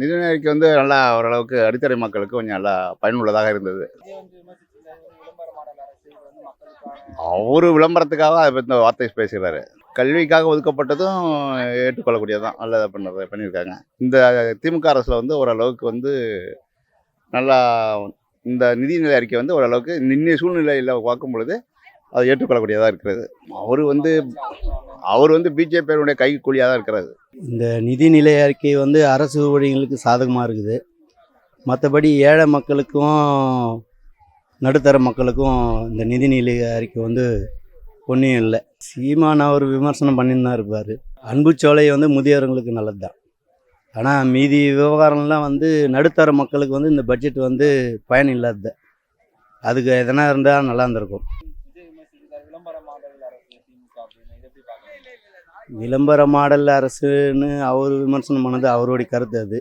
நிதி அறிக்கை வந்து நல்லா ஓரளவுக்கு அடித்தரை மக்களுக்கு கொஞ்சம் நல்லா பயனுள்ளதாக இருந்தது. அவர் அவரு விளம்பரத்துக்காக அதை பத்தி இந்த வார்த்தை பேசுகிறாரு கல்விக்காக ஒதுக்கப்பட்டதும் ஏற்றுக்கொள்ளக்கூடியதான் நல்லதாக பண்ணுறது பண்ணியிருக்காங்க. இந்த திமுக அரசில் வந்து ஓரளவுக்கு வந்து நல்லா இந்த நிதிநிலை அறிக்கை வந்து ஓரளவுக்கு நின்ன சூழ்நிலையில் பார்க்கும் பொழுது அது ஏற்றுக்கொள்ளக்கூடியதாக இருக்கிறது. அவர் வந்து அவர் வந்து பிஜேபியினுடைய கைக்கூலியாக தான் இருக்கிறது இந்த நிதிநிலை அறிக்கை வந்து அரசு ஊழியர்களுக்கு சாதகமாக இருக்குது. மற்றபடி ஏழை மக்களுக்கும் நடுத்தர மக்களுக்கும் இந்த நிதிநிலை அறிக்கை வந்து ஒன்றும் இல்லை. சீமான் அவர் விமர்சனம் பண்ணின்னு தான் இருப்பார் அன்புச்சோலை வந்து முதியவர்களுக்கு நல்லது தான் ஆனால் மீதி விவகாரம்லாம் வந்து நடுத்தர மக்களுக்கு வந்து இந்த பட்ஜெட் வந்து பயன் இல்லாத அதுக்கு எதனா இருந்தால் நல்லா இருந்திருக்கும் விஜய் விமர்சிச்சிருந்தாரு, விளம்பர மாடல் அரசு திமுக அப்படின்னு இதை எப்படி பாக்குறீங்க விளம்பர மாடல் அரசுன்னு அவர் விமர்சனம் பண்ணது அவருடைய கருத்து அது.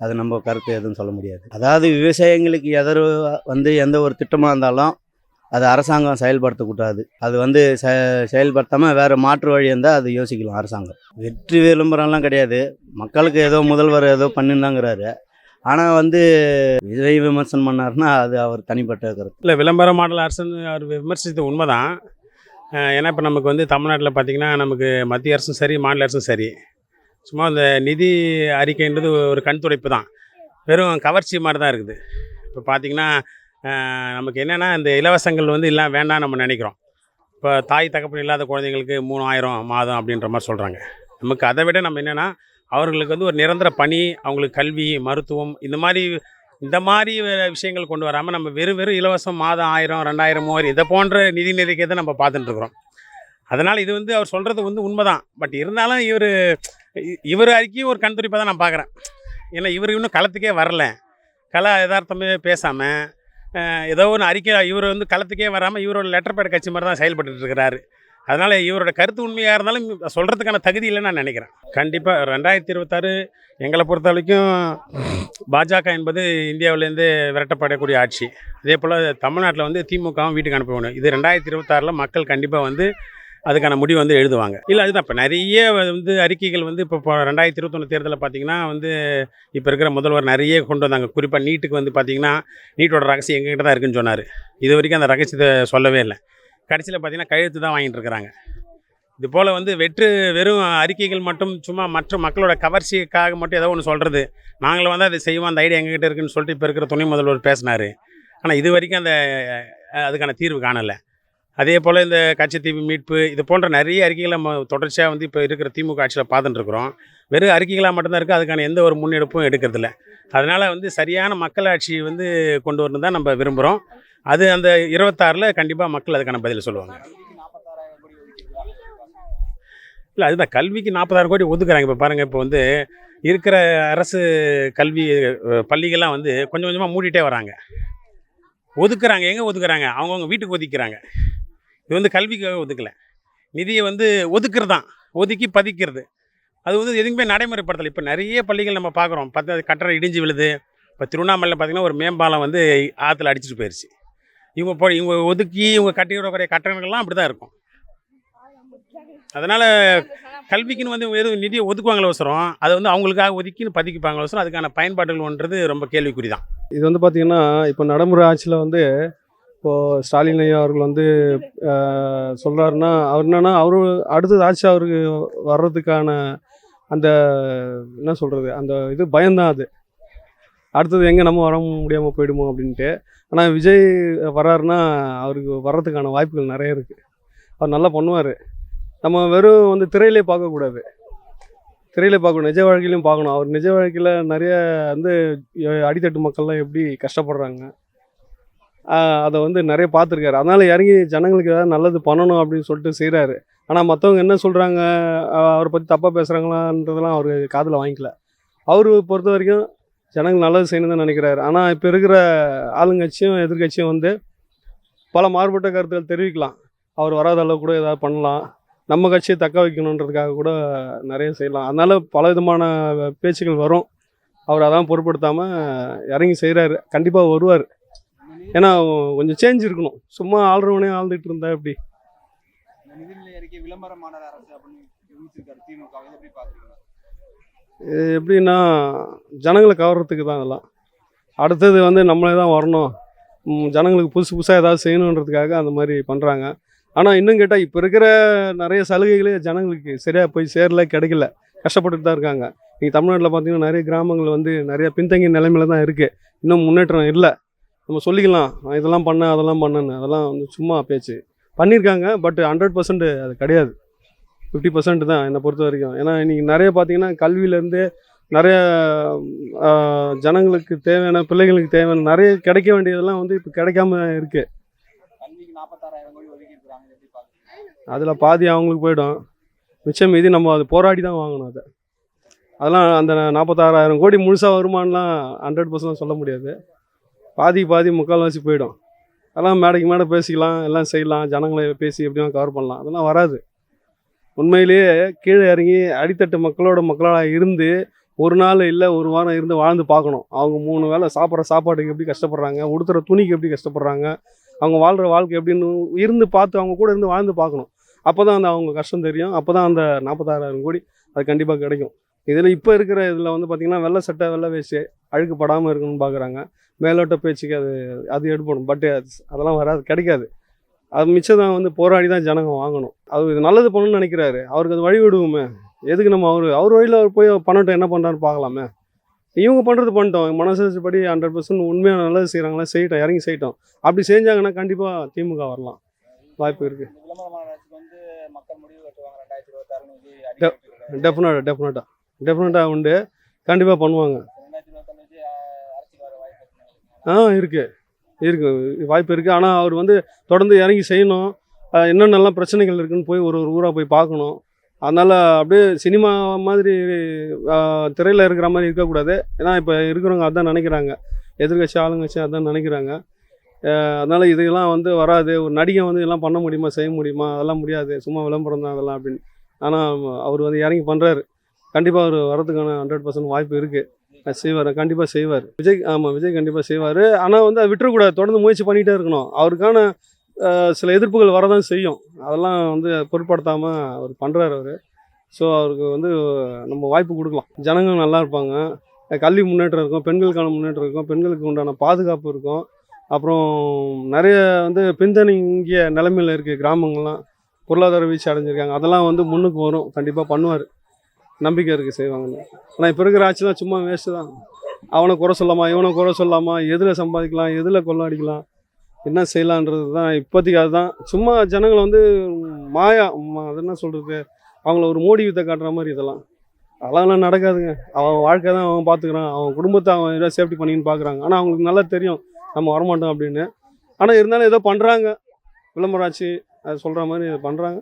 அது நம்ம கருத்து எதுவும் சொல்ல முடியாது. அதாவது விவசாயிங்களுக்கு எதர் வந்து எந்த ஒரு திட்டமாக இருந்தாலும் அது அரசாங்கம் செயல்படுத்தக்கூடாது. அது வந்து செ செயல்படுத்தாமல் வேறு மாற்று வழி இருந்தால் அது யோசிக்கலாம் அரசாங்கம். வெற்றி விளம்பரம்லாம் கிடையாது. மக்களுக்கு ஏதோ முதல்வர் ஏதோ பண்ணிருந்தாங்கிறாரு. ஆனால் வந்து விஜய் விமர்சனம் பண்ணாருன்னா அது அவர் தனிப்பட்ட கருத்து. இல்லை விளம்பர மாடல் அரசுன்னு அவர் விமர்சித்தது உண்மைதான். ஏன்னா இப்போ நமக்கு வந்து தமிழ்நாட்டில் பார்த்திங்கன்னா நமக்கு மத்திய அரசும் சரி மாநில அரசும் சரி. சும்மா அந்த நிதி அறிக்கைன்றது ஒரு கண் துடைப்பு தான். வெறும் கவர்ச்சி மாதிரி தான் இருக்குது. இப்போ பார்த்திங்கன்னா நமக்கு என்னென்னா இந்த இலவசங்கள் வந்து எல்லாம் வேண்டாம் நம்ம நினைக்கிறோம். இப்போ தாய் தகப்பன் இல்லாத குழந்தைங்களுக்கு மூணாயிரம் மாதம் அப்படின்ற மாதிரி சொல்கிறாங்க நமக்கு அதை விட நம்ம என்னென்னா அவர்களுக்கு வந்து ஒரு நிரந்தர பணி அவங்களுக்கு கல்வி மருத்துவம் இந்த மாதிரி இந்த மாதிரி விஷயங்கள் கொண்டு வராமல் நம்ம வெறும் வெறும் இலவசம் மாதம் ஆயிரம் ரெண்டாயிரம் மூவாயிரம் இதை போன்ற நிதி நிலைக்கை தான் நம்ம பார்த்துட்டுருக்குறோம் அதனால் இது வந்து அவர் சொல்கிறது வந்து உண்மைதான். பட் இருந்தாலும் இவர் இவர் அறிக்கையும் ஒரு கண் துடிப்பாக தான் நான் பார்க்குறேன். ஏன்னா இவர் இன்னும் களத்துக்கே வரல. கலை யதார்த்தமே பேசாமல் ஏதோ ஒன்று அறிக்கை இவர் வந்து களத்துக்கே வராமல் இவரோட லெட்டர் பேட் கட்சி மாதிரி தான் செயல்பட்டுட்டு இருக்கிறாரு. அதனால் இவரோட கருத்து உண்மையாக இருந்தாலும் சொல்கிறதுக்கான தகுதி இல்லைன்னு நான் நினைக்கிறேன். கண்டிப்பாக ரெண்டாயிரத்தி இருபத்தாறு எங்களை பொறுத்த வரைக்கும் பாஜக என்பது இந்தியாவிலேருந்து விரட்டப்படக்கூடிய ஆட்சி. அதே போல் தமிழ்நாட்டில் வந்து திமுகவும் வீட்டுக்கு அனுப்ப வேணும் இது ரெண்டாயிரத்தி இருபத்தாறில் மக்கள் கண்டிப்பாக வந்து அதுக்கான முடிவு வந்து எழுதுவாங்க. இல்லை அதுதான் இப்போ நிறைய வந்து அறிக்கைகள் வந்து இப்போ இப்போ ரெண்டாயிரத்தி இருபத்தொன்று தேர்தலில் பார்த்தீங்கன்னா வந்து இப்போ இருக்கிற முதல்வர் நிறைய கொண்டு வந்தாங்க. குறிப்பாக நீட்டுக்கு வந்து பார்த்தீங்கன்னா நீட்டோட ரகசியம் எங்ககிட்ட தான் இருக்குன்னு சொன்னார். இது வரைக்கும் அந்த ரகசியத்தை சொல்லவே இல்லை. கடைசியில் பார்த்தீங்கன்னா கையெழுத்து தான் வாங்கிட்டு இருக்கிறாங்க. இது போல் வந்து வெற்று வெறும் அறிக்கைகள் மட்டும் சும்மா மற்ற மக்களோட கவர்ச்சிக்காக மட்டும் ஏதோ ஒன்று சொல்கிறது நாங்களும் வந்து அதை செய்வோம் அந்த ஐடியா எங்ககிட்ட இருக்குன்னு சொல்லிட்டு இப்போ இருக்கிற துணை முதல்வர் பேசினார். ஆனால் இது வரைக்கும் அந்த அதுக்கான தீர்வு காணலை. அதே போல் இந்த கட்சித்தீவு மீட்பு இது போன்ற நிறைய அறிக்கைகளை நம்ம தொடர்ச்சியாக வந்து இப்போ இருக்கிற திமுக ஆட்சியில் பார்த்துட்டு இருக்கிறோம். வெறும் அறிக்கைகளாக மட்டும்தான் இருக்குது அதுக்கான எந்த ஒரு முன்னெடுப்பும் எடுக்கிறதில்ல. அதனால் வந்து சரியான மக்களாட்சி வந்து கொண்டு வரணும் தான் நம்ம விரும்புகிறோம் அது அந்த இருபத்தாறில் கண்டிப்பாக மக்கள் அதுக்கான பதில் சொல்லுவாங்க. இல்லை அதுதான் கல்விக்கு நாற்பதாயிரம் கோடி ஒதுக்குறாங்க. இப்போ பாருங்கள் இப்போ வந்து இருக்கிற அரசு கல்வி பள்ளிகள்லாம் வந்து கொஞ்சம் கொஞ்சமாக மூடிட்டே வராங்க. ஒதுக்குறாங்க. எங்கே ஒதுக்குறாங்க? அவங்கவுங்க வீட்டுக்கு ஒதுக்கிறாங்க. இது வந்து கல்விக்காக ஒதுக்கலை. நிதியை வந்து ஒதுக்குறது தான் ஒதுக்கி பதிக்கிறது. அது வந்து எதுவுமே நடைமுறைப்படுத்தலை. இப்போ நிறைய பள்ளிகள் நம்ம பார்க்குறோம் பத்து கட்டடம் இடிஞ்சு விழுது. இப்போ திருவண்ணாமலையில் பார்த்தீங்கன்னா ஒரு மேம்பாலம் வந்து ஆற்றுல அடிச்சிட்டு போயிடுச்சு இவங்க போ இவங்க ஒதுக்கி இவங்க கட்டிடக்கூடிய கட்டணங்கள்லாம் அப்படி தான் இருக்கும். அதனால் கல்விக்குன்னு வந்து எதுவும் நிதியை ஒதுக்குவாங்களோ அவசரம் அதை வந்து அவங்களுக்காக ஒதுக்கின்னு பதிக்குப்பாங்களே அவசரம் அதுக்கான பயன்பாடுகள் ஒன்றது ரொம்ப கேள்விக்குறி தான் இது வந்து பார்த்திங்கன்னா இப்போ நடைமுறை ஆட்சியில் வந்து இப்போது ஸ்டாலின் ஐயா அவர்கள் வந்து சொல்கிறாருன்னா அவர் என்னென்னா அவரு அடுத்தது ஆட்சி அவருக்கு வர்றதுக்கான அந்த என்ன சொல்கிறது அந்த இது பயம்தான் அது. அடுத்தது எங்கே நம்ம வர முடியாமல் போயிடுமோ அப்படின்ட்டு. ஆனால் விஜய் வர்றாருன்னா அவருக்கு வர்றதுக்கான வாய்ப்புகள் நிறைய இருக்குது அவர் நல்லா பண்ணுவார். நம்ம வெறும் வந்து திரையிலே பார்க்கக்கூடாது திரையிலே பார்க்கணும் நிஜ வாழ்க்கையிலையும் பார்க்கணும். அவர் நிஜ வாழ்க்கையில் நிறைய வந்து அடித்தட்டு மக்கள்லாம் எப்படி கஷ்டப்படுறாங்க அதை வந்து நிறைய பார்த்துருக்காரு. அதனால் இறங்கி ஜனங்களுக்கு ஏதாவது நல்லது பண்ணணும் அப்படின்னு சொல்லிட்டு செய்கிறாரு ஆனால் மற்றவங்க என்ன சொல்கிறாங்க அவரை பற்றி தப்பாக பேசுகிறாங்களான்றதெல்லாம் அவர் காதில் வாங்கிக்கல. அவர் பொறுத்த வரைக்கும் ஜனங்கள் நல்லது செய்யணும்னு நினைக்கிறாரு. ஆனால் இப்போ இருக்கிற ஆளுங்கட்சியும் எதிர்க்கட்சியும் வந்து பல மாறுபட்ட கருத்துக்கள் தெரிவிக்கலாம். அவர் வராத அளவு கூட ஏதாவது பண்ணலாம். நம்ம கட்சியை தக்க வைக்கணுன்றதுக்காக கூட நிறைய செய்யலாம். அதனால் பல விதமான பேச்சுகள் வரும். அவர் அதான் பொருட்படுத்தாமல் இறங்கி செய்கிறாரு கண்டிப்பாக வருவார். ஏன்னா கொஞ்சம் சேஞ்ச் இருக்கணும். சும்மா ஆள்றவனே ஆழ்ந்துட்டு இருந்தா எப்படி? விளம்பரமான அரசு அப்படின்னு திமுக. எப்படி எப்படின்னா ஜனங்களை கவர்றதுக்கு தான் இதெல்லாம். அடுத்தது வந்து நம்மளே தான் வரணும். ஜனங்களுக்கு புதுசு புதுசாக ஏதாவது செய்யணுன்றதுக்காக அந்த மாதிரி பண்ணுறாங்க ஆனால் இன்னும் கேட்டால் இப்போ இருக்கிற நிறைய சலுகைகளே ஜனங்களுக்கு சரியாக போய் சேரல கிடைக்கல. கஷ்டப்பட்டுட்டு தான் இருக்காங்க. நீங்கள் தமிழ்நாட்டில் பார்த்தீங்கன்னா நிறைய கிராமங்கள் வந்து நிறைய பின்தங்கிய நிலைமையில தான் இருக்குது இன்னும் முன்னேற்றம் இல்லை. நம்ம சொல்லிக்கலாம். நான் இதெல்லாம் பண்ணேன் அதெல்லாம் பண்ணேன்னு. அதெல்லாம் வந்து சும்மா பேச்சு. பண்ணியிருக்காங்க பட் ஹண்ட்ரட் பர்சன்ட் அது கிடையாது. ஃபிஃப்டி பர்சன்ட் தான் என்னை பொறுத்த வரைக்கும். ஏன்னா இன்றைக்கி நிறைய பார்த்தீங்கன்னா கல்வியிலேருந்து நிறைய ஜனங்களுக்கு தேவையான பிள்ளைங்களுக்கு தேவையான நிறைய கிடைக்க வேண்டியதெல்லாம் வந்து இப்போ கிடைக்காம இருக்குது அதில் பாதி அவங்களுக்கு போயிடும். மிச்சம் மீதி நம்ம அது போராடி தான் வாங்கணும் அதை. அதெல்லாம் அந்த நாற்பத்தாறாயிரம் கோடி முழுசாக வருமானலாம் ஹண்ட்ரட் பர்சன்ட் சொல்ல முடியாது. பாதி பாதி முக்கால்வாசி போயிடும். அதெல்லாம் மேடைக்கு மேடை பேசிக்கலாம் எல்லாம் செய்யலாம் ஜனங்களை பேசி எப்படியும் கவர் பண்ணலாம் அதெல்லாம் வராது. உண்மையிலேயே கீழே இறங்கி அடித்தட்டு மக்களோட மக்களாக இருந்து ஒரு நாள் இல்லை ஒரு வாரம் இருந்து வாழ்ந்து பார்க்கணும். அவங்க மூணு வேளை சாப்பிட்ற சாப்பாட்டுக்கு எப்படி கஷ்டப்படுறாங்க உடுத்துற துணிக்கு எப்படி கஷ்டப்படுறாங்க அவங்க வாழ்கிற வாழ்க்கை எப்படின்னு இருந்து பார்த்து அவங்க கூட இருந்து வாழ்ந்து பார்க்கணும். அப்போ தான் அந்த அவங்க கஷ்டம் தெரியும். அப்போ தான் அந்த நாற்பத்தாறாயிரம் கோடி அது கண்டிப்பாக கிடைக்கும். இதில் இப்போ இருக்கிற இதில் வந்து பார்த்திங்கன்னா வெள்ளை சட்டை வெள்ளை வேஷ்டி அழுக்கு படாமல் இருக்கணும்னு பார்க்குறாங்க மேலோட்ட பேச்சுக்கு அது அது எடுப்படும் பட் அதெல்லாம் வராது கிடைக்காது. அது மிச்சம் தான் வந்து போராடி தான் ஜனங்க வாங்கணும். இது நல்லது பண்ணணும்னு நினைக்கிறாரு. அவருக்கு அது வழி விடுவோமே. எதுக்கு நம்ம அவர் அவர் வழியில் அவர் போய் பண்ணட்டும் என்ன பண்ணுறாரு பார்க்கலாமே. இவங்க பண்ணுறது பண்ணிட்டோம். மனசாட்சி படி ஹண்ட்ரட் பர்சன்ட் உண்மையாக நல்லது செய்கிறாங்களா செய்யட்டும். இறங்கி செய்யட்டும். அப்படி செஞ்சாங்கன்னா கண்டிப்பாக திமுக வரலாம். வாய்ப்பு இருக்குது. டெஃபினட்டாக டெஃபினட்டாக டெஃபினட்டாக உண்டு. கண்டிப்பாக பண்ணுவாங்க? ஆ இருக்குது இருக்குது வாய்ப்பு இருக்குது ஆனால் அவர் வந்து தொடர்ந்து இறங்கி செய்யணும். என்னென்னலாம் பிரச்சனைகள் இருக்குதுன்னு போய் ஒரு ஒரு ஊராக போய் பார்க்கணும். அதனால் அப்படியே சினிமா மாதிரி திரையில் இருக்கிற மாதிரி இருக்கக்கூடாது. ஏன்னா இப்போ இருக்கிறவங்க அதான் நினைக்கிறாங்க. எதிர்கட்சி ஆளுங்கட்சி அதான் நினைக்கிறாங்க. அதனால் இதெல்லாம் வந்து வராது. ஒரு நடிகை வந்து இதெல்லாம் பண்ண முடியுமா செய்ய முடியுமா? அதெல்லாம் முடியாது. சும்மா விளம்பரம் தான் அதெல்லாம் அப்படின்னு. ஆனால் அவர் வந்து இறங்கி பண்ணுறாரு கண்டிப்பாக அவர் வரதுக்கான ஹண்ட்ரட் பர்சன்ட் வாய்ப்பு இருக்குது செய்வார் கண்டிப்பாக செய்வார். விஜய் ஆமாம் விஜய் கண்டிப்பாக செய்வார். ஆனால் வந்து அதை விட்டுறக்கூடாது. தொடர்ந்து முயற்சி பண்ணிகிட்டே இருக்கணும். அவருக்கான சில எதிர்ப்புகள் வரதான் செய்யும். அதெல்லாம் வந்து பொருட்படுத்தாமல் அவர் பண்ணுறாரு அவர். ஸோ அவருக்கு வந்து நம்ம வாய்ப்பு கொடுக்கலாம். ஜனங்கள் நல்லா இருப்பாங்க. கல்வி முன்னேற்றம் இருக்கும். பெண்களுக்கான முன்னேற்றம் இருக்கும். பெண்களுக்கு உண்டான பாதுகாப்பு இருக்கும். அப்புறம் நிறைய வந்து பின்தணிங்கிய நிலைமையில் இருக்குது கிராமங்கள்லாம் பொருளாதார வீழ்ச்சி அடைஞ்சிருக்காங்க. அதெல்லாம் வந்து முன்னுக்கு வரும். கண்டிப்பாக பண்ணுவார். நம்பிக்கை இருக்குது செய்வாங்கன்னு. ஆனால் இப்போ இருக்கிற ஆட்சிலாம் சும்மா வேஸ்ட்டு தான். அவனை குறை சொல்லாமா இவனை குறை சொல்லாமா எதில் சம்பாதிக்கலாம் எதில் கொள்ளாடிக்கலாம் என்ன செய்யலான்றது தான் இப்போதைக்கு அதுதான். சும்மா ஜனங்களை வந்து மாயா அது என்ன சொல்கிறது அவங்கள ஒரு மோடி வித்தை காட்டுற மாதிரி இதெல்லாம். அதெல்லாம் நடக்காதுங்க. அவன் வாழ்க்கை தான் அவன் பார்த்துக்கிறான் அவன் குடும்பத்தை அவன் ஏதோ சேஃப்டி பண்ணின்னு பார்க்குறாங்க ஆனால் அவங்களுக்கு நல்லா தெரியும். நம்ம வரமாட்டோம் அப்படின்னு. ஆனால் இருந்தாலும் ஏதோ பண்ணுறாங்க விளம்பரம் ஆச்சு. அது சொல்கிற மாதிரி இதை பண்ணுறாங்க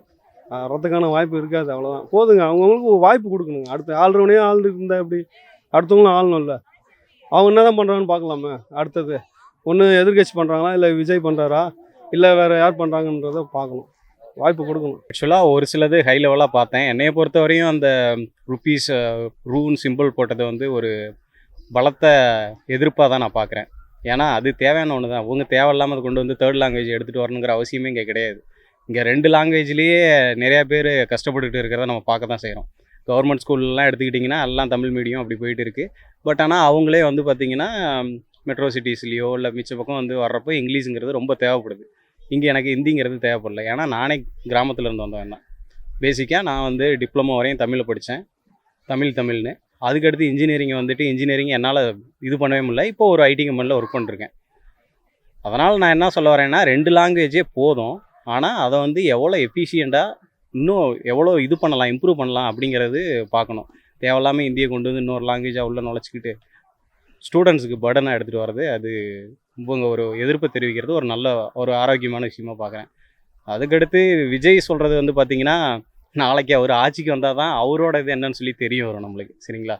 வரதுக்கான வாய்ப்பு இருக்காது அவ்வளோதான் போதுங்க அவங்கவுங்களுக்கு ஒரு வாய்ப்பு கொடுக்கணுங்க. அடுத்து ஆள்றவனே ஆள் இருந்தால் எப்படி? அடுத்தவங்களும் ஆளணும்ல. அவங்க என்ன தான் பண்ணுறாங்கன்னு பார்க்கலாமே அடுத்தது. ஒன்று எதிர்கட்சி பண்ணுறாங்களா இல்லை விஜய் பண்ணுறாரா இல்லை வேறு யார் பண்ணுறாங்கன்றத பார்க்கணும். வாய்ப்பு கொடுக்கணும். ஆக்சுவலாக ஒரு சிலது ஹை லெவலாக பார்த்தேன். என்னைய பொறுத்த வரையும் அந்த ருப்பீஸ் ரூன் சிம்பிள் போட்டது வந்து ஒரு பலத்த எதிர்ப்பாக தான் நான் பார்க்குறேன். ஏன்னா அது தேவையான ஒன்று தான் அவங்க தேவையில்லாமல் கொண்டு வந்து தேர்ட் லாங்குவேஜ் எடுத்துகிட்டு வரணுங்கிற அவசியமே இங்கே கிடையாது. இங்கே ரெண்டு லாங்குவேஜ்லேயே நிறையா பேர் கஷ்டப்பட்டுட்டு இருக்கிறத நம்ம பார்க்க தான் செய்கிறோம் கவர்மெண்ட் ஸ்கூல்லாம் எடுத்துக்கிட்டிங்கன்னா எல்லாம் தமிழ் மீடியம் அப்படி போயிட்டு இருக்குது பட் ஆனால் அவங்களே வந்து பார்த்திங்கன்னா மெட்ரோ சிட்டிஸ்லேயோ இல்லை மிச்ச பக்கம் வந்து வர்றப்போ இங்கிலீஷுங்கிறது ரொம்ப தேவைப்படுது. இங்கே எனக்கு ஹிந்திங்கிறது தேவைப்படல. ஏன்னா நானே கிராமத்தில் இருந்து வந்தவன் தான். பேசிக்காக நான் வந்து டிப்ளமோ வரையும் தமிழில் படித்தேன் தமிழ் தமிழ்னு. அதுக்கடுத்து இன்ஜினியரிங் வந்துட்டு இன்ஜினியரிங் என்னால் இது பண்ணவே முடியல. இப்போ ஒரு ஐடி கம்பெனியில் ஒர்க் பண்ணிருக்கேன் அதனால் நான் என்ன சொல்ல வரேன்னா ரெண்டு லாங்குவேஜே போதும். ஆனால் அதை வந்து எவ்வளோ எஃபிஷியண்ட்டாக இன்னும் எவ்வளோ இது பண்ணலாம் இம்ப்ரூவ் பண்ணலாம் அப்படிங்கிறது பார்க்கணும். தேவையில்லாமல் இந்தியை கொண்டு வந்து இன்னொரு லாங்குவேஜாக உள்ளே நுழைச்சிக்கிட்டு ஸ்டூடெண்ட்ஸுக்கு பர்டனாக எடுத்துகிட்டு வர்றது அது இவங்க ஒரு எதிர்ப்பு தெரிவிக்கிறது ஒரு நல்ல ஒரு ஆரோக்கியமான விஷயமா பார்க்குறேன். அதுக்கடுத்து விஜய் சொல்கிறது வந்து பார்த்திங்கன்னா நாளைக்கு அவர் ஆட்சிக்கு வந்தால் தான் அவரோட இது என்னன்னு சொல்லி தெரிய வரும் நம்மளுக்கு சரிங்களா?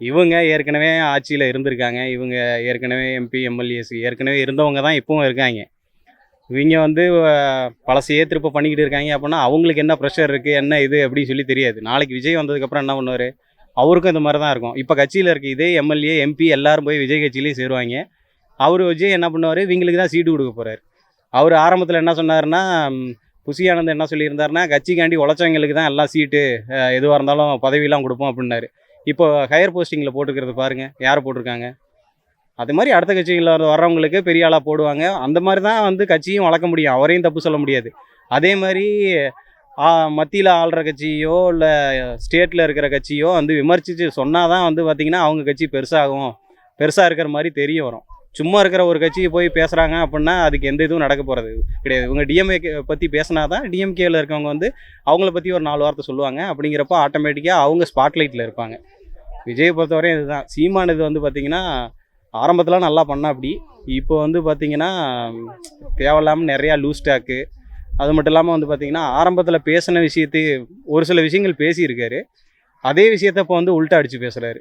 இவங்க ஏற்கனவே ஆட்சியில் இருந்திருக்காங்க இவங்க ஏற்கனவே எம்பி எம்எல்ஏஸ் ஏற்கனவே இருந்தவங்க தான் இப்போவும் இருக்காங்க. இவங்க வந்து அஹ், பழசையே திருப்ப பண்ணிக்கிட்டு இருக்காங்க அப்படின்னா அவங்களுக்கு என்ன ப்ரெஷர் இருக்குது என்ன இது அப்படின்னு சொல்லி தெரியாது. நாளைக்கு விஜய் வந்ததுக்கப்புறம் என்ன பண்ணுவார்? அவருக்கும் இந்த மாதிரி தான் இருக்கும். இப்போ கட்சியில் இருக்க இதே எம்எல்ஏ எம்பி எல்லாரும் போய் விஜய் கட்சியிலேயே சேருவாங்க. அவர் விஜய் என்ன பண்ணுவார்? இவங்களுக்கு தான் சீட்டு கொடுக்க போகிறார் அவர் ஆரம்பத்தில் என்ன சொன்னார்னா ம், புசி ஆனந்த் என்ன சொல்லியிருந்தாருன்னா கட்சிக்காண்டி உழைச்சவங்களுக்கு தான் எல்லாம் சீட்டு எதுவாக இருந்தாலும் பதவியெல்லாம் கொடுப்போம் அப்படின்னாரு. இப்போ ஹையர் போஸ்டிங்கில் போட்டுக்கிறது பாருங்கள் யார் போட்டிருக்காங்க? அது மாதிரி அடுத்த கட்சிகளில் வர்றவங்களுக்கு பெரிய ஆளாக போடுவாங்க. அந்த மாதிரி தான் வந்து கட்சியும் வளர்க்க முடியும். அவரையும் தப்பு சொல்ல முடியாது. அதே மாதிரி மத்தியில் ஆள்ற கட்சியோ இல்லை ஸ்டேட்டில் இருக்கிற கட்சியோ வந்து விமர்சித்து சொன்னால் தான் வந்து பார்த்திங்கன்னா அவங்க கட்சி பெருசாகும். பெருசாக இருக்கிற மாதிரி தெரிய வரும். சும்மா இருக்கிற ஒரு கட்சியை போய் பேசுகிறாங்க அப்படின்னா அதுக்கு எந்த இதுவும் நடக்க போகிறது கிடையாது. இவங்க டிஎம்ஏ பற்றி பேசினா தான் டிஎம்கேயில் இருக்கவங்க வந்து அவங்கள பற்றி ஒரு நாலு வார்த்தை சொல்லுவாங்க. அப்படிங்கிறப்ப ஆட்டோமேட்டிக்காக அவங்க ஸ்பாட்லைட்டில் இருப்பாங்க. விஜயை பொறுத்தவரையும் இதுதான். சீமானது வந்து பார்த்திங்கன்னா ஆரம்பத்தில் நல்லா பண்ணா அப்படி. இப்போ வந்து பார்த்திங்கன்னா தேவையில்லாமல் நிறையா லூஸ் ஸ்டாக்கு அது மட்டும் இல்லாமல் வந்து பார்த்திங்கன்னா ஆரம்பத்தில் பேசின விஷயத்து ஒரு சில விஷயங்கள் பேசியிருக்காரு. அதே விஷயத்த இப்போ வந்து உள்ட்டா அடித்து பேசுகிறாரு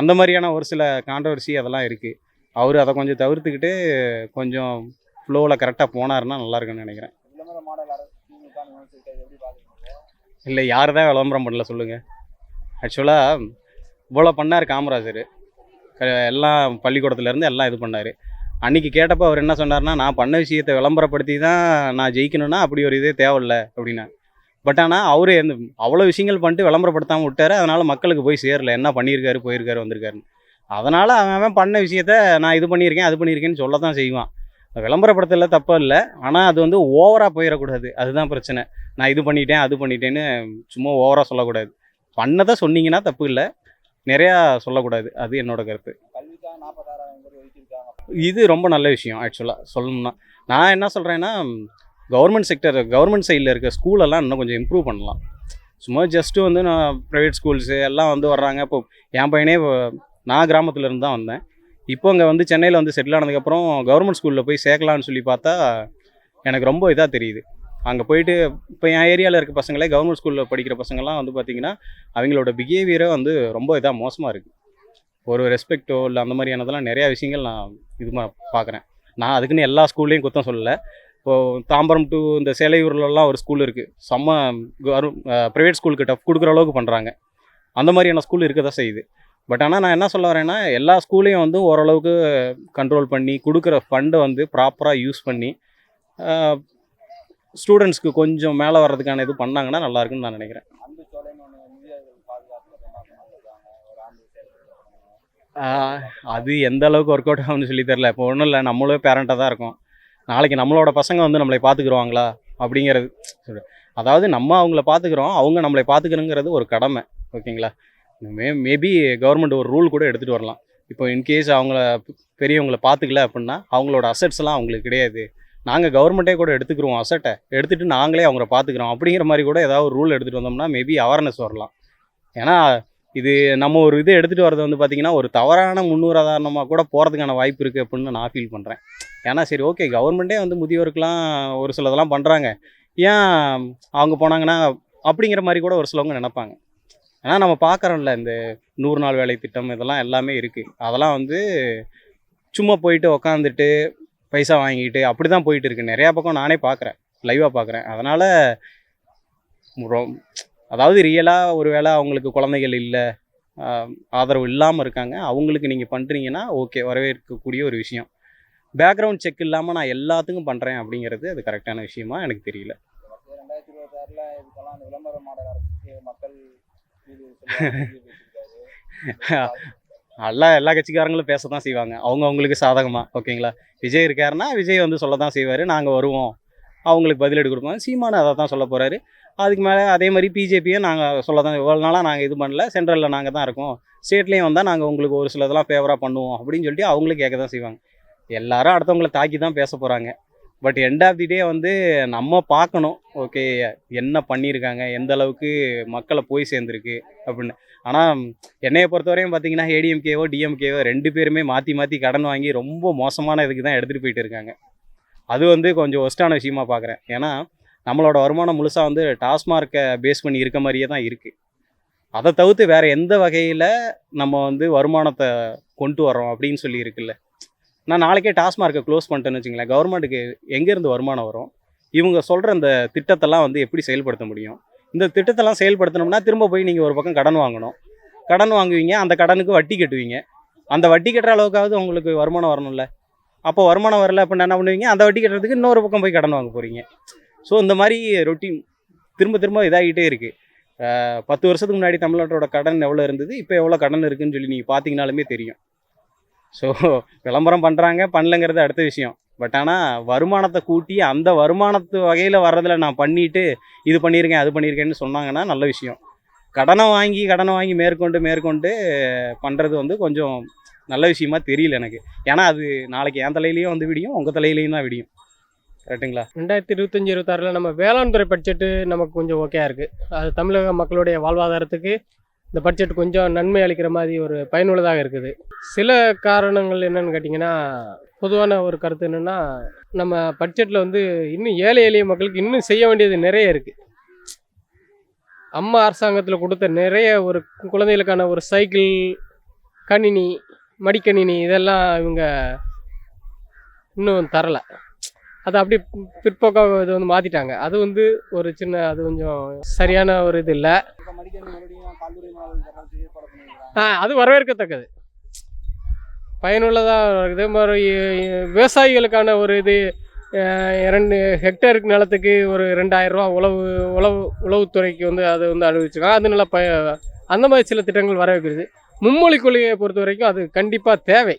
அந்த மாதிரியான ஒரு சில கான்ட்ரவர்சி அதெல்லாம் இருக்குது அவர் அதை கொஞ்சம் தவிர்த்துக்கிட்டு கொஞ்சம் ஃப்ளோவில் கரெக்டாக போனாருன்னா நல்லாயிருக்குன்னு நினைக்கிறேன். இல்லை யார் தான் விளம்பரம் பண்ணல சொல்லுங்கள் ஆக்சுவலாக இவ்வளோ பண்ணார் காமராஜர். எல்லாம் பள்ளிக்கூடத்துலேருந்து எல்லாம் இது பண்ணார். அன்றைக்கி கேட்டப்போ அவர் என்ன சொன்னார்னா நான் பண்ண விஷயத்தை விளம்பரப்படுத்தி தான் நான் ஜெயிக்கணும்னா அப்படி ஒரு இதே தேவையில்ல அப்படின்னா. பட் ஆனால் அவர் எந்த அவ்வளோ விஷயங்கள் பண்ணிட்டு விளம்பரப்படுத்தாமல் விட்டாரு. அதனால் மக்களுக்கு போய் சேரல. என்ன பண்ணியிருக்காரு போயிருக்காரு வந்திருக்காருன்னு. அதனால் அவன் அவன் பண்ண விஷயத்த நான் இது பண்ணியிருக்கேன் அது பண்ணியிருக்கேன்னு சொல்ல தான் செய்வான். விளம்பரப்படுத்தல தப்பு இல்லை. ஆனால் அது வந்து ஓவராக போயிடக்கூடாது அதுதான் பிரச்சனை. நான் இது பண்ணிட்டேன் அது பண்ணிட்டேன்னு சும்மா ஓவராக சொல்லக்கூடாது. பண்ணதை சொன்னீங்கன்னா தப்பு இல்லை. நிறையா சொல்லக்கூடாது. அது என்னோட கருத்து. இது ரொம்ப நல்ல விஷயம் ஆக்சுவலாக சொல்லணும்னா. நான் என்ன சொல்கிறேன்னா கவர்மெண்ட் செக்டர் கவர்மெண்ட் சைடில் இருக்க ஸ்கூலெல்லாம் இன்னும் கொஞ்சம் இம்ப்ரூவ் பண்ணலாம். சும்மா ஜஸ்ட்டு வந்து நான் ப்ரைவேட் ஸ்கூல்ஸு எல்லாம் வந்து வர்றாங்க. இப்போ என் பையனே நான் கிராமத்தில் இருந்து தான் வந்தேன். இப்போ அங்கே வந்து சென்னையில் வந்து செட்டில் ஆனதுக்கப்புறம் கவர்மெண்ட் ஸ்கூலில் போய் சேர்க்கலான்னு சொல்லி பார்த்தா எனக்கு ரொம்ப இதாக தெரியுது. அங்கே போயிட்டு இப்போ என் ஏரியாவில் இருக்க பசங்களே கவர்மெண்ட் ஸ்கூலில் படிக்கிற பசங்கள்லாம் வந்து பார்த்திங்கன்னா அவங்களோட பிஹேவியரை வந்து ரொம்ப இதாக மோசமாக இருக்குது ஒரு ரெஸ்பெக்டோ இல்லை அந்த மாதிரியானதெல்லாம் நிறையா விஷயங்கள் நான் இது பார்க்குறேன் நான் அதுக்குன்னு எல்லா ஸ்கூல்லையும் குத்தம் சொல்லலை. இப்போது தாம்பரம் டு இந்த சேலையூர்லலாம் ஒரு ஸ்கூல் இருக்குது செம்ம ப்ரைவேட் ஸ்கூலுக்கு டஃப் கொடுக்குற அளவுக்கு பண்ணுறாங்க அந்த மாதிரியான ஸ்கூல் இருக்க தான் செய்யுது. பட் ஆனால் நான் என்ன சொல்ல வரேன்னா எல்லா ஸ்கூலையும் வந்து ஓரளவுக்கு கண்ட்ரோல் பண்ணி கொடுக்குற ஃபண்டை வந்து ப்ராப்பராக யூஸ் பண்ணி ஸ்டூடெண்ட்ஸ்க்கு கொஞ்சம் மேலே வர்றதுக்கான இது பண்ணாங்கன்னா நல்லா இருக்குன்னு நான் நினைக்கிறேன். அது எந்த அளவுக்கு ஒர்க் அவுட் ஆகும்னு சொல்லி தெரில இப்போ ஒன்றும் இல்லை நம்மளே பேரண்ட்டாக தான் இருக்கும். நாளைக்கு நம்மளோட பசங்க வந்து நம்மளை பார்த்துக்குருவாங்களா அப்படிங்கிறது அதாவது நம்ம அவங்கள பார்த்துக்குறோம் அவங்க நம்மளை பார்த்துக்கணுங்கிறது ஒரு கடமை ஓகேங்களா? மே மேபி கவர்மெண்ட் ஒரு ரூல் கூட எடுத்துகிட்டு வரலாம். இப்போ இன்கேஸ் அவங்கள பெரியவங்கள பார்த்துக்கல அப்படின்னா அவங்களோட அசட்ஸ்லாம் அவங்களுக்கு கிடையாது. நாங்கள் கவர்மெண்ட்டே கூட எடுத்துக்கிறோம் அசட்டை எடுத்துகிட்டு நாங்களே அவங்கள பார்த்துக்குறோம் அப்படிங்கிற மாதிரி கூட ஏதாவது ஒரு ரூல் எடுத்துகிட்டு வந்தோம்னா மேபி அவேர்னஸ் வரலாம். ஏன்னா இது நம்ம ஒரு இது எடுத்துகிட்டு வரது வந்து பார்த்திங்கன்னா ஒரு தவறான முன்னுதாரணமாக கூட போகிறதுக்கான வாய்ப்பு இருக்குது அப்படின்னு நான் ஃபீல் பண்ணுறேன் ஏன்னா சரி ஓகே கவர்மெண்ட்டே வந்து முதியோருக்கெலாம் ஒரு சிலதெல்லாம் பண்ணுறாங்க ஏன் அவங்க போனாங்கன்னா அப்படிங்கிற மாதிரி கூட ஒரு சிலவங்க நினைப்பாங்க. ஏன்னா நம்ம பார்க்குறோம்ல இந்த நூறு நாள் வேலை திட்டம் இதெல்லாம் எல்லாமே இருக்குது அதெல்லாம் வந்து சும்மா போயிட்டு உக்காந்துட்டு பைசா வாங்கிட்டு அப்படி தான் போயிட்டு இருக்கு நிறையா பக்கம் நானே பார்க்குறேன். லைவாக பார்க்குறேன். அதனால் அதாவது ரியலாக ஒரு வேளை அவங்களுக்கு குழந்தைகள் இல்லை ஆதரவு இல்லாமல் இருக்காங்க. அவங்களுக்கு நீங்கள் பண்ணுறீங்கன்னா ஓகே வரவேற்கக்கூடிய ஒரு விஷயம். பேக்ரவுண்ட் செக் இல்லாமல் நான் எல்லாத்துக்கும் பண்ணுறேன் அப்படிங்கிறது அது கரெக்டான விஷயமா எனக்கு தெரியல. மக்கள் எல்லா எல்லா கட்சிக்காரங்களும் பேச தான் செய்வாங்க. அவங்க அவங்களுக்கு சாதகமாக ஓகேங்களா? விஜய் இருக்காருன்னா விஜய் வந்து சொல்ல தான் செய்வார். நாங்கள் வருவோம். அவங்களுக்கு பதிலடி கொடுப்போம் சீமானு அதை தான் சொல்ல போகிறாரு அதுக்கு மேலே அதே மாதிரி பிஜேபியும் நாங்கள் சொல்ல தான் இவ்வளோ நாளாக நாங்கள் இது பண்ணல. சென்ட்ரலில் நாங்கள் தான் இருக்கோம். ஸ்டேட்லேயும் வந்தால் நாங்கள் உங்களுக்கு ஒரு சிலதெல்லாம் ஃபேவராக பண்ணுவோம் அப்படின்னு சொல்லிட்டு அவங்களும் கேட்க தான் செய்வாங்க. எல்லாரும் அடுத்தவங்கள தாக்கி தான் பேச போகிறாங்க but end of the day வந்து நம்ம பார்க்கணும். ஓகே என்ன பண்ணியிருக்காங்க எந்த அளவுக்கு மக்களை போய் சேர்ந்துருக்கு அப்படின்னு. ஆனால் என்னையை பொறுத்தவரையும் பார்த்தீங்கன்னா ஏடிஎம்கேவோ டிஎம்கேவோ ரெண்டு பேருமே மாற்றி மாற்றி கடன் வாங்கி ரொம்ப மோசமான இதுக்கு தான் எடுத்துகிட்டு போயிட்டு இருக்காங்க. அது வந்து கொஞ்சம் ஒஸ்டான விஷயமா பார்க்குறேன். ஏன்னா நம்மளோட வருமானம் முழுசாக வந்து டாஸ்மார்க்கை பேஸ் பண்ணி இருக்க மாதிரியே தான் இருக்குது அதை தவிர்த்து வேறு எந்த வகையில் நம்ம வந்து வருமானத்தை கொண்டு வரோம் அப்படின்னு சொல்லி இருக்குல்ல. நான் நாளைக்கே டாஸ்மார்க்கை க்ளோஸ் பண்ணிட்டேன்னு வச்சுங்களேன் கவர்மெண்ட்டுக்கு எங்கேருந்து வருமானம் வரும்? இவங்க சொல்கிற அந்த திட்டத்தெல்லாம் வந்து எப்படி செயல்படுத்த முடியும்? இந்த திட்டத்தெல்லாம் செயல்படுத்தணும்னா திரும்ப போய் நீங்கள் ஒரு பக்கம் கடன் வாங்கணும். கடன் வாங்குவீங்க அந்த கடனுக்கு வட்டி கட்டுவீங்க. அந்த வட்டி கட்டுற அளவுக்காவது உங்களுக்கு வருமானம் வரணும்ல. அப்போ வருமானம் வரல அப்படின்னா என்ன பண்ணுவீங்க? அந்த வட்டி கட்டுறதுக்கு இன்னொரு பக்கம் போய் கடன் வாங்க போகிறீங்க ஸோ இந்த மாதிரி ரொட்டீன் திரும்ப திரும்ப இதாகிட்டே இருக்குது பத்து வருஷத்துக்கு முன்னாடி தமிழ்நாட்டோட கடன் எவ்வளோ இருந்தது? இப்போ எவ்வளோ கடன் இருக்குதுன்னு சொல்லி நீங்கள் பார்த்தீங்கனாலுமே தெரியும். ஸோ விளம்பரம் பண்ணுறாங்க பண்ணலங்கிறது அடுத்த விஷயம். பட் ஆனால் வருமானத்தை கூட்டி அந்த வருமானத்து வகையில் வர்றதில் நான் பண்ணிவிட்டு இது பண்ணியிருக்கேன் அது பண்ணியிருக்கேன்னு சொன்னாங்கன்னா நல்ல விஷயம். கடனை வாங்கி கடனை வாங்கி மேற்கொண்டு மேற்கொண்டு பண்ணுறது வந்து கொஞ்சம் நல்ல விஷயமா தெரியல எனக்கு. ஏன்னா அது நாளைக்கு என் தலையிலையும் வந்து விடியும் உங்கள் தலையிலையும் தான் விடியும். கரெக்டுங்களா ரெண்டாயிரத்தி இருபத்தஞ்சி இருபத்தாறில் நம்ம வேளாண் துறை பட்ஜெட்டு நமக்கு கொஞ்சம் ஓகேயா இருக்குது அது தமிழக மக்களுடைய வாழ்வாதாரத்துக்கு இந்த பட்ஜெட் கொஞ்சம் நன்மை அளிக்கிற மாதிரி ஒரு பயனுள்ளதாக இருக்குது. சில காரணங்கள் என்னன்னு கேட்டிங்கன்னா பொதுவான ஒரு கருத்து என்னென்னா நம்ம பட்ஜெட்டில் வந்து இன்னும் ஏழை எளிய மக்களுக்கு இன்னும் செய்ய வேண்டியது நிறைய இருக்குது அம்மா அரசாங்கத்தில் கொடுத்த நிறைய ஒரு குழந்தைகளுக்கான ஒரு சைக்கிள் கணினி மடிக்கணினி இதெல்லாம் இவங்க இன்னும் தரலை. அதை அப்படியே பிற்போக்காக இது வந்து மாற்றிட்டாங்க அது வந்து ஒரு சின்ன அது கொஞ்சம் சரியான ஒரு இது இல்லை. ஆ அது வரவேற்கத்தக்கது. பயனுள்ளதாக இதே மாதிரி விவசாயிகளுக்கான ஒரு இது இரண்டு ஹெக்டேருக்கு நிலத்துக்கு ஒரு ரெண்டாயிரம் ரூபா உழவு உழவு உழவுத்துறைக்கு வந்து அது வந்து அறிவிச்சிருக்காங்க அது நல்லா ப அந்த மாதிரி சில திட்டங்கள் வரவேற்கிறது. மும்மொழி கொள்கையை பொறுத்த வரைக்கும் அது கண்டிப்பாக தேவை.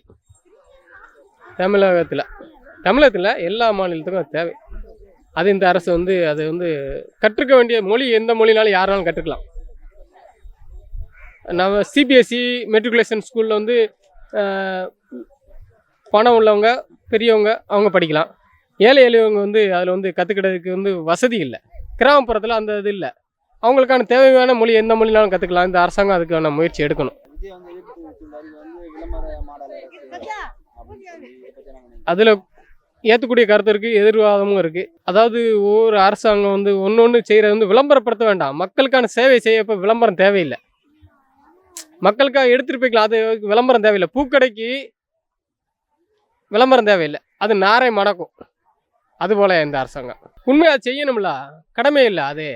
தமிழகத்தில். தமிழகத்தில் எல்லா மாநிலத்துக்கும் அது தேவை. அது இந்த அரசு வந்து அது வந்து கற்றுக்க வேண்டிய மொழி எந்த மொழினாலும் யாராலும் கற்றுக்கலாம். நம்ம சிபிஎஸ்சி மெட்ரிகுலேஷன் ஸ்கூலில் வந்து பணம் உள்ளவங்க பெரியவங்க அவங்க படிக்கலாம். ஏழை எளியவங்க வந்து அதில் வந்து கற்றுக்கிறதுக்கு வந்து வசதி இல்லை. கிராமப்புறத்தில் அந்த இது இல்லை. அவங்களுக்கான தேவையான மொழி எந்த மொழினாலும் கற்றுக்கலாம் இந்த அரசாங்கம் அதுக்கான முயற்சி எடுக்கணும்? அதில் ஏற்றக்கூடிய கருத்து இருக்குது எதிர்வாதமும் இருக்குது அதாவது ஒவ்வொரு அரசாங்கம் வந்து ஒன்று ஒன்று செய்கிறது வந்து விளம்பரப்படுத்த வேண்டாம். மக்களுக்கான சேவை செய்ய இப்போ விளம்பரம் தேவையில்லை. மக்களுக்காக எடுத்துகிட்டு போய்க்கலாம். அது விளம்பரம் தேவையில்லை. பூக்கடைக்கு விளம்பரம் தேவையில்லை. அது நாரை மணக்கும். அதுபோல் இந்த அரசாங்கம். உண்மையாக செய்யணும்ல? கடமை இல்லை அது.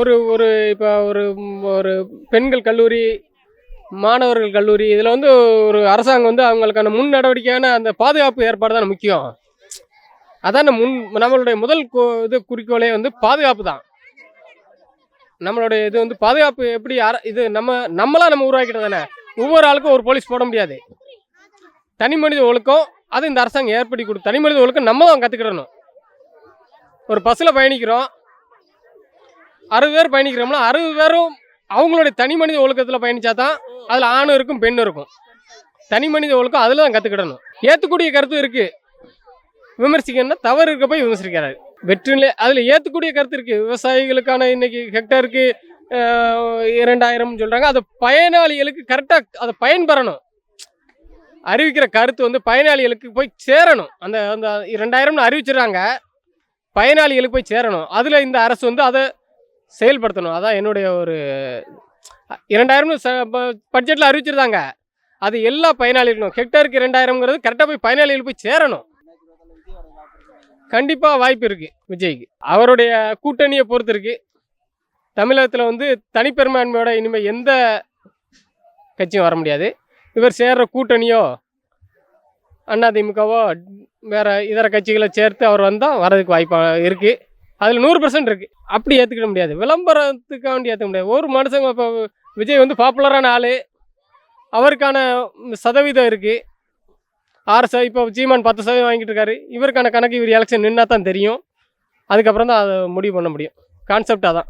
ஒரு ஒரு இப்போ ஒரு ஒரு பெண்கள் கல்லூரி மாணவர்கள் கல்லூரி இதில் வந்து ஒரு அரசாங்கம் வந்து அவங்களுக்கான முன் நடவடிக்கையான அந்த பாதுகாப்பு ஏற்பாடு தான் முக்கியம். அதான் முன் நம்மளுடைய முதல் இது குறிக்கோளே வந்து பாதுகாப்பு தான். நம்மளுடைய இது வந்து பாதுகாப்பு எப்படி யார இது நம்ம நம்மளாம் நம்ம உருவாக்கிட்டது தானே? ஒவ்வொரு ஆளுக்கும் ஒரு போலீஸ் போட முடியாது. தனி மனித ஒழுக்கம் அது இந்த அரசாங்கம் ஏற்படுத்தி கொடுத்து தனி மனித ஒழுக்கம் நம்ம தான் கற்றுக்கிடணும் ஒரு பஸ்ஸில் பயணிக்கிறோம். அறுபது பேர் பயணிக்கிறோம்னா அறுபது பேரும் அவங்களுடைய தனி மனித ஒழுக்கத்தில் பயணித்தா தான் அதில் ஆணும் இருக்கும் பெண்ணும் இருக்கும். தனி மனித ஒழுக்கம் அதில் தான் கற்றுக்கிடணும் ஏற்றுக்கூடிய கருத்து இருக்குது விமர்சிக்கணும்னா தவறு இருக்க போய் விமர்சிக்கிறாரு. வெற்றிலே அதில் ஏற்றக்கூடிய கருத்து இருக்குது விவசாயிகளுக்கான இன்னைக்கு ஹெக்டருக்கு இரண்டாயிரம் சொல்கிறாங்க அது பயனாளிகளுக்கு கரெக்டாக அதை பயன்பெறணும். அறிவிக்கிற கருத்து வந்து பயனாளிகளுக்கு போய் சேரணும். அந்த அந்த இரண்டாயிரம்னு அறிவிச்சிடுறாங்க. பயனாளிகளுக்கு போய் சேரணும். அதில் இந்த அரசு வந்து அதை செயல்படுத்தணும். அதான் என்னுடைய ஒரு இரண்டாயிரம்னு பட்ஜெட்டில் அறிவிச்சிருந்தாங்க. அது எல்லா பயனாளிகளும் ஹெக்டருக்கு இரண்டாயிரம்ங்கிறது கரெக்டாக போய் பயனாளிகளுக்கு போய் சேரணும். கண்டிப்பாக வாய்ப்பு இருக்குது விஜய்க்கு. அவருடைய கூட்டணியை பொறுத்து இருக்கு தமிழகத்தில் வந்து தனிப்பெரும்பான்மையோட இனிமேல் எந்த கட்சியும் வர முடியாது. இவர் சேர்கிற கூட்டணியோ அதிமுகவோ வேறு இதர கட்சிகளை சேர்த்து அவர் வந்தால் வரதுக்கு வாய்ப்பாக இருக்குது அதில் நூறு பர்சன்ட் இருக்குது அப்படி ஏற்றுக்கிட முடியாது. விளம்பரத்துக்காக வேண்டி ஏற்றுக்க முடியாது. ஒரு மனுஷங்க இப்போ விஜய் வந்து பாப்புலரான ஆள். அவருக்கான சதவீதம் இருக்குது ஆறு சதவீதம் இப்போ சீமான் பத்து சதவீதம் வாங்கிட்டு இருக்காரு இவருக்கான கணக்கு இவர் எலெக்ஷன் நின்னா தான் தெரியும். அதுக்கப்புறம் தான் அதை முடிவு பண்ண முடியும். கான்செப்ட் அதான்.